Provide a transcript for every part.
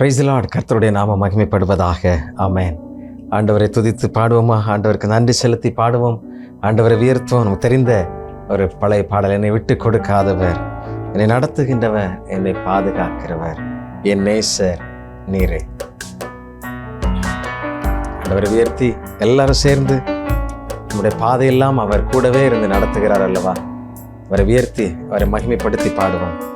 பிரைஸ்லாட் கர்த்தருடைய நாம மகிமைப்படுவதாக. ஆமேன் ஆண்டவரை துதித்து பாடுவோமா? ஆண்டவருக்கு நன்றி செலுத்தி பாடுவோம். ஆண்டவரை உயர்த்துவோம். நமக்கு தெரிந்த ஒரு பழைய பாடல் என்னை விட்டு கொடுக்காதவர். என்னை நடத்துகின்றவர் என்னை பாதுகாக்கிறவர். என் நேசர் நீரே. ஆண்டவரை உயர்த்தி எல்லாரும் சேர்ந்து நம்முடைய பாதையெல்லாம் அவர் கூடவே இருந்து நடத்துகிறார் அல்லவா? அவரை உயர்த்தி அவரை மகிமைப்படுத்தி பாடுவோம்.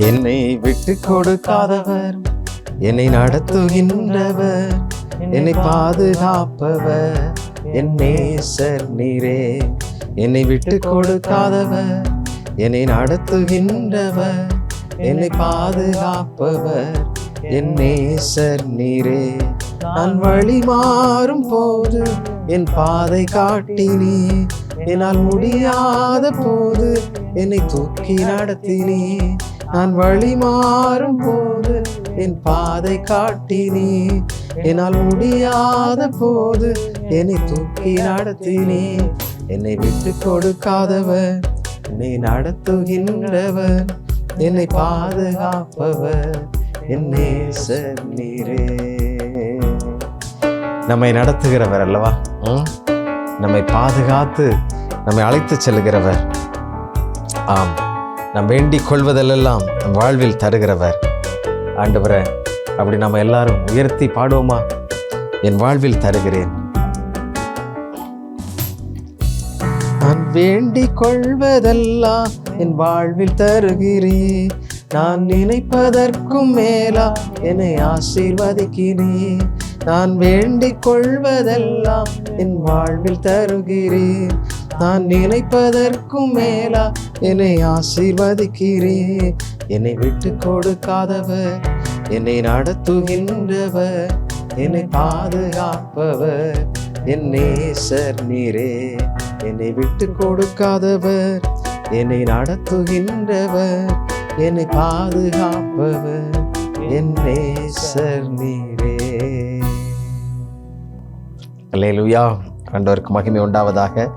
என்னை விட்டு கொடுக்காதவர். என்னை நடத்துகின்றவர். என்னை பாதுகாப்பவர். என் நேசர் நீரே. என்னை விட்டு கொடுக்காதவர். என்னை நடத்துகின்றவர். என்னை பாதுகாப்பவர். என் நேசர் நீரே. நான் வழி மாறும் போது என் பாதை காட்டினே. என்னால் முடியாத போது என்னை தூக்கி நடத்தினே. நான் வழி மாறும் போது என் பாதை காட்டினே என்னால் முடியாத போது என்னை தூக்கி நடத்தினே. என்னை விட்டு கொடுக்காதவர் என்னை நடத்துகின்றவர் என்னை பாதுகாப்பவர் என் நீரே. நம்மை நடத்துகிறவர் அல்லவா? நம்மை பாதுகாத்து நம்மை அழைத்து செல்கிறவர் ஆம். நாம் வேண்டிக் கொள்வதெல்லாம் நம் வாழ்வில் தருகிறவர். ஆண்டவரே அப்படி நம்ம எல்லாரும் உயர்த்தி பாடுவோமா? என் வாழ்வில் தருகிறேன். நான் வேண்டிக் கொள்வதெல்லாம் என் வாழ்வில் தருகிறேன் நான் நினைப்பதற்கும் மேலா என்னை ஆசீர்வதிக்கிறேன் நான் வேண்டிக் கொள்வதெல்லாம் என் வாழ்வில் தருகிறேன் நான் நினைப்பதற்கும் மேலா என்னை ஆசீர்வதிக்கிறே என்னை விட்டு கொடுக்காதவர் என்னை நடத்துகின்றவர் என்னை பாதுகாப்பவர் என் நேசர் நீரே. என்னை விட்டு கொடுக்காதவர் என்னை நடத்துகின்றவர் என்னை பாதுகாப்பவர் என் நேசர் நீரே. அல்லேலூயா ஆண்டவருக்கு மகிமை உண்டாவதாக.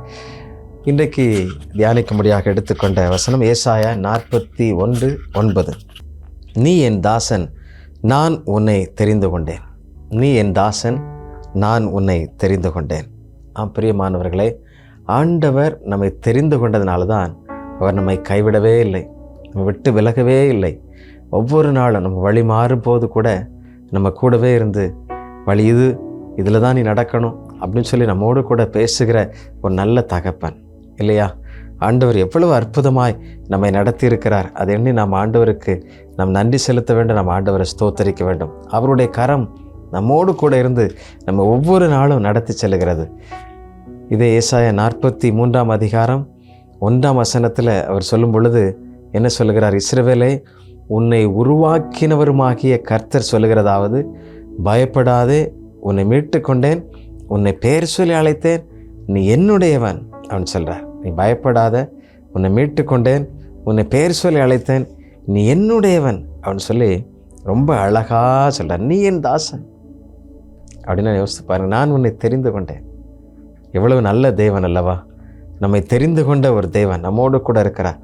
இன்றைக்கு தியானிக்கும்படியாக எடுத்துக்கொண்ட வசனம் ஏசாயா நாற்பத்தி ஒன்று ஒன்பது. நீ என் தாசன் நான் உன்னை தெரிந்து கொண்டேன். நீ என் தாசன் நான் உன்னை தெரிந்து கொண்டேன். ஆம் பிரியமானவர்களே ஆண்டவர் நம்மை தெரிந்து கொண்டதுனால தான் அவர் நம்மை கைவிடவே இல்லை நம்ம விட்டு விலகவே இல்லை. ஒவ்வொரு நாளும் நம்ம வழி மாறும் போது கூட நம்ம கூடவே இருந்து வழி இது இதில் தான் நீ நடக்கணும் அப்படின்னு சொல்லி நம்மோடு கூட பேசுகிற ஒரு நல்ல தகப்பன். இல்லையா? ஆண்டவர் எவ்வளவு அற்புதமாய் நம்மை நடத்தியிருக்கிறார். அதை எண்ணி நாம் ஆண்டவருக்கு நாம் நன்றி செலுத்த வேண்டும். நாம் ஆண்டவரை ஸ்தோத்தரிக்க வேண்டும். அவருடைய கரம் நம்மோடு கூட இருந்து நம்ம ஒவ்வொரு நாளும் நடத்தி செல்லுகிறது. இதே ஏசாய நாற்பத்தி மூன்றாம் அதிகாரம் ஒன்றாம் வசனத்தில் அவர் சொல்லும் பொழுது என்ன சொல்லுகிறார்? இஸ்ரவேலே உன்னை உருவாக்கினவருமாகிய கர்த்தர் சொல்லுகிறதாவது பயப்படாதே உன்னை மீட்டு கொண்டேன் உன்னை பெயர் சொல்லி அழைத்தேன் நீ என்னுடையவன். அவன் சொல்கிறார் நீ பயப்படாத உன்னை மீட்டு கொண்டேன் உன்னை பெயர் சொல்லி அழைத்தேன் நீ என்னுடையவன். அவன் சொல்லி ரொம்ப அழகாக சொல்கிறார் நீ என் தாசன். அப்படின்னு நான் யோசித்து பாருங்க நான் உன்னை தெரிந்து கொண்டேன். எவ்வளவு நல்ல தேவன் அல்லவா? நம்மை தெரிந்து கொண்ட ஒரு தேவன் நம்மோடு கூட இருக்கிறார்.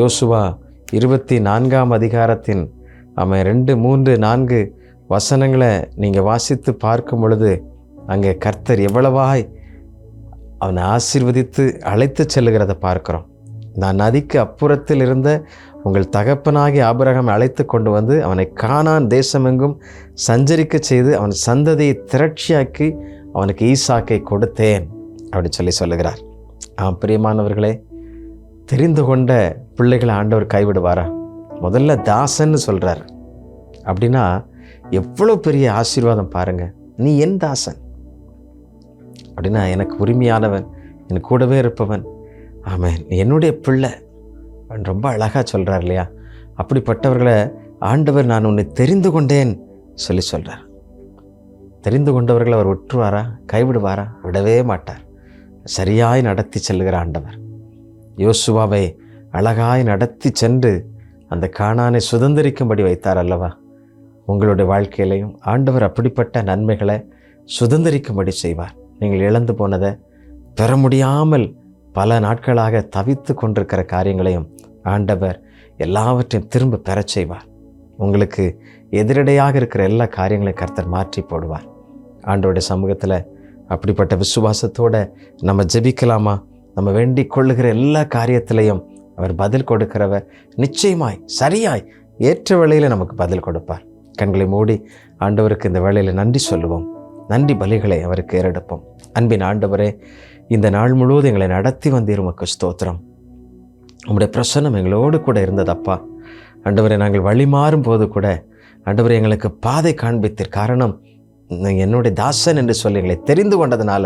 யோசுவா இருபத்தி நான்காம் அதிகாரத்தின் அவன் ரெண்டு மூன்று நான்கு வசனங்களை நீங்கள் வாசித்து பார்க்கும் பொழுது அங்கே கர்த்தர் எவ்வளவாய் அவனை ஆசிர்வதித்து அழைத்து செல்லுகிறத பார்க்கிறோம். நான் நதிக்கு அப்புறத்தில் இருந்த உங்கள் தகப்பனாகி ஆபரகம் அழைத்து கொண்டு வந்து அவனை காணான் தேசமெங்கும் சஞ்சரிக்க செய்து அவன் சந்ததியை திரட்சியாக்கி அவனுக்கு ஈசாக்கை கொடுத்தேன் அப்படி சொல்லி சொல்லுகிறார். ஆம் பிரியமானவர்களே தெரிந்து கொண்ட பிள்ளைகளை ஆண்டவர் கைவிடுவாரா? முதல்ல தாசன்னு சொல்கிறார் அப்படின்னா எவ்வளோ பெரிய ஆசீர்வாதம் பாருங்கள் நீ என் தாசன். அப்படின்னா எனக்கு உரிமையானவன் என் கூடவே இருப்பவன். ஆமாம் என்னுடைய பிள்ளை. ரொம்ப அழகாக சொல்கிறார் இல்லையா? அப்படிப்பட்டவர்களை ஆண்டவர் நான் உன்னை தெரிந்து கொண்டேன் சொல்லி சொல்கிறார் தெரிந்து கொண்டவர்களை அவர் ஒற்றுவாரா? கைவிடுவாரா? விடவே மாட்டார். சரியாய் நடத்தி செல்கிற ஆண்டவர். யோசுவாவை அழகாய் நடத்தி சென்று அந்த காணானை சுதந்திரிக்கும்படி வைத்தார் அல்லவா? உங்களுடைய வாழ்க்கையிலையும் ஆண்டவர் அப்படிப்பட்ட நன்மைகளை சுதந்திரிக்கும்படி செய்வார். நீங்கள் இழந்து போனதை பெற முடியாமல் பல நாட்களாக தவித்து கொண்டிருக்கிற காரியங்களையும் ஆண்டவர் எல்லாவற்றையும் திரும்ப பெறச் செய்வார். உங்களுக்கு எதிரடையாக இருக்கிற எல்லா காரியங்களையும் கர்த்தர் மாற்றி போடுவார். ஆண்டோடைய சமூகத்தில் அப்படிப்பட்ட விசுவாசத்தோடு நம்ம ஜெபிக்கலாமா? நம்ம வேண்டிக் கொள்ளுகிற எல்லா காரியத்திலையும் அவர் பதில் கொடுக்கிறவர் நிச்சயமாய் சரியாய் ஏற்ற வேளையில் நமக்கு பதில் கொடுப்பார். கண்களை மூடி ஆண்டவருக்கு இந்த வேளையில் நன்றி சொல்லுவோம். நன்றி பலிகளை அவருக்கு ஏறெடுப்போம். அன்பின் ஆண்டவரே இந்த நாள் முழுவதும் எங்களை நடத்தி வந்தீர் உமக்கு ஸ்தோத்திரம். உங்களுடைய பிரசன்னம் எங்களோடு கூட இருந்ததப்பா. ஆண்டவரை நாங்கள் வழி மாறும் போது கூட ஆண்டவரை எங்களுக்கு பாதை காண்பித்தீர். காரணம் என்னுடைய தாசன் என்று சொல்லி எங்களை தெரிந்து கொண்டதுனால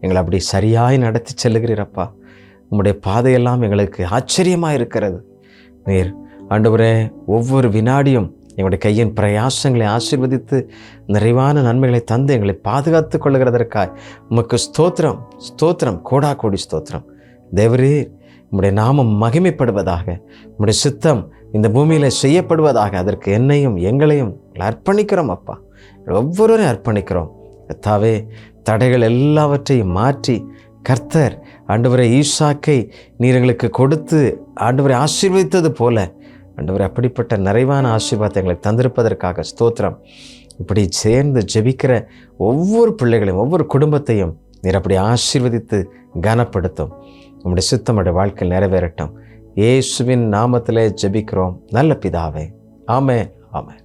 எங்களை அப்படி சரியாய் நடத்தி செல்லுகிறீரப்பா. உங்களுடைய பாதையெல்லாம் எங்களுக்கு ஆச்சரியமாக இருக்கிறது நீர் ஆண்டவரே ஒவ்வொரு வினாடியும் எங்களுடைய கையின் பிரயாசங்களை ஆசீர்வதித்து நிறைவான நன்மைகளை தந்து எங்களை பாதுகாத்து கொள்ளுகிறதற்காய் உமக்கு ஸ்தோத்திரம் ஸ்தோத்திரம் கோடா கோடி ஸ்தோத்திரம். தேவரே உம்முடைய நாமம் மகிமைப்படுவதாக உம்முடைய சித்தம் இந்த பூமியில் செய்யப்படுவதாக அதற்கு என்னையும் எங்களையும் அர்ப்பணிக்கிறோம் அப்பா. ஒவ்வொருவரையும் அர்ப்பணிக்கிறோம். கர்த்தாவே தடைகள் எல்லாவற்றையும் மாற்றி கர்த்தர் ஆண்டவரை ஈசாக்கை நீர் எங்களுக்கு கொடுத்து ஆண்டவரை ஆசீர்வதித்தது போல ஆண்டவர் அப்படிப்பட்ட நிறைவான ஆசீர்வாதத்தை எங்களுக்கு தந்திருப்பதற்காக ஸ்தோத்திரம். இப்படி சேர்ந்து ஜெபிக்கிற ஒவ்வொரு பிள்ளைகளையும் ஒவ்வொரு குடும்பத்தையும் நீர் அப்படி ஆசீர்வதித்து கனப்படுத்தும். உங்களுடைய சித்தமுடைய வாழ்க்கையில் நிறைவேறட்டும். இயேசுவின் நாமத்திலே ஜெபிக்கிறோம். நல்ல பிதாவே. ஆமே ஆமே